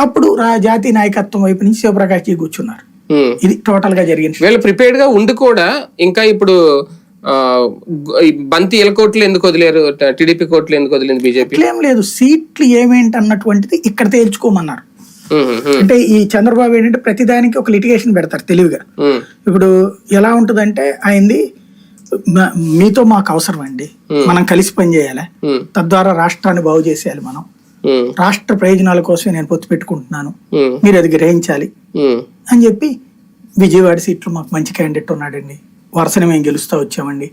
అప్పుడు రా జాతీయ నాయకత్వం వైపు నుంచి శివప్రకాష్ జీ కూర్చున్నారు. ఇది టోటల్గా జరిగింది. వీళ్ళు ప్రిపేర్డ్గా ఉండి కూడా ఇంకా ఇప్పుడు బంతి ఎలకోట్లు ఎందుకు వదిలేరు టీడీపీ కోట్లు ఎందుకు వదిలింది బీజేపీ? ఇట్లేం లేదు సీట్లు ఏమేంటి అన్నటువంటిది ఇక్కడ తేల్చుకోమన్నారు. అంటే ఈ చంద్రబాబు ఏంటంటే ప్రతిదానికి ఒక లిటిగేషన్ పెడతారు తెలివిగా. ఇప్పుడు ఎలా ఉంటుందంటే ఆయనది మ- మీతో మాకు అవసరం అండి మనం కలిసి పనిచేయాలి తద్వారా రాష్ట్రాన్ని బాగు చేసేయాలి మనం. రాష్ట్ర ప్రయోజనాల కోసమే నేను పొత్తు పెట్టుకుంటున్నాను. మీరు అది గ్రహించాలి. అని చెప్పి విజయవాడ సీట్లో మాకు మంచి క్యాండిడేట్ ఉన్నాడండి. వరుసని మేము గెలుస్తూ వచ్చామండి.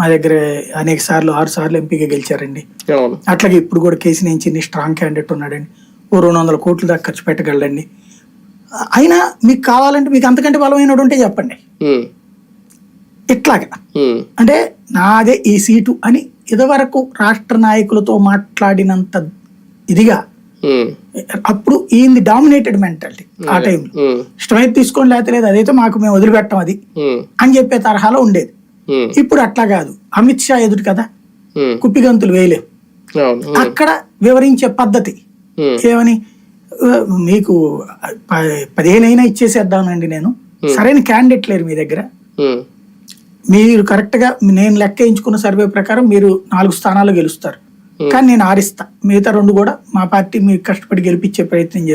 మా దగ్గర అనేక సార్లు ఆరు సార్లు ఎంపీగా గెలిచారండి. అట్లాగే ఇప్పుడు కూడా కేసీ నుంచి స్ట్రాంగ్ క్యాండిడేట్ ఉన్నాడండి. ఓ రెండు వందల కోట్ల దాకా ఖర్చు పెట్టగలడండి. అయినా మీకు కావాలంటే మీకు అంతకంటే బలమైన ఉంటే చెప్పండి. ఇట్లాగా. అంటే నాదే ఈ సీటు అని ఇదివరకు రాష్ట్ర నాయకులతో మాట్లాడినంత ఇదిగా. అప్పుడు ఈయనది డామినేటెడ్ మెంటాలిటీ ఆ టైంలో. ఇష్టమైతే తీసుకోండి లేకపోతే లేదు అదైతే మాకు మేము వదిలిపెట్టం అది. అని చెప్పే తరహాలో ఉండేది. ఇప్పుడు అట్లా కాదు. అమిత్ షా ఎదురు కదా. కుప్పిగంతులు వేయలేవు అవును. అక్కడ వివరించే పద్ధతి. ఏమని? "ఆ, మీకు పదిహేను అయినా ఇచ్చేసేద్దానండి నేను. సరైన క్యాండిడేట్ లేరు మీ దగ్గర. మీరు కరెక్ట్గా నేను లెక్క వేయించుకున్న సర్వే ప్రకారం మీరు నాలుగు స్థానాలు గెలుస్తారు. కానీ నేను ఆరిస్తా. మిగతా రెండు కూడా మా పార్టీ మీకు కష్టపడి గెలిపించే ప్రయత్నం చేస్తాను